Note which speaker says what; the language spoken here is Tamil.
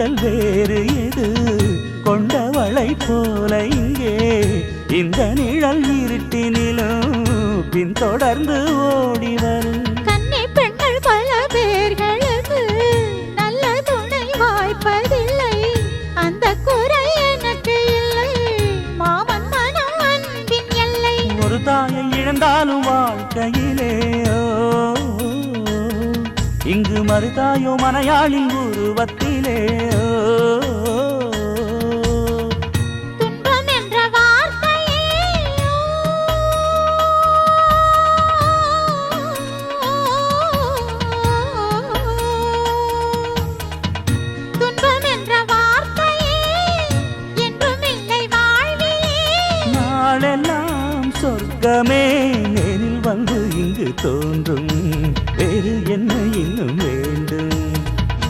Speaker 1: நிழல் வேறு எது? கொண்டவளை போல இங்கே. இந்த நிழல் இருட்டினிலும் பின்தொடர்ந்து ஓடி வரும்.
Speaker 2: கன்னி பெண்கள் பல பேர்களுக்கு நல்ல துணை வாய்ப்பதில்லை. அந்த குறை எனக்கு இல்லை. மாமன் மனம் அன்பின் எல்லை.
Speaker 1: ஒரு தாயை இழந்தாலும் வாழ்க்கையிலே இங்கு மறுதாயோ மனையாளின் உருவத்திலே. சொர்க்கமே நேரில் வந்து இங்கு தோன்றும். திரு என்ன இன்னும் வேண்டும்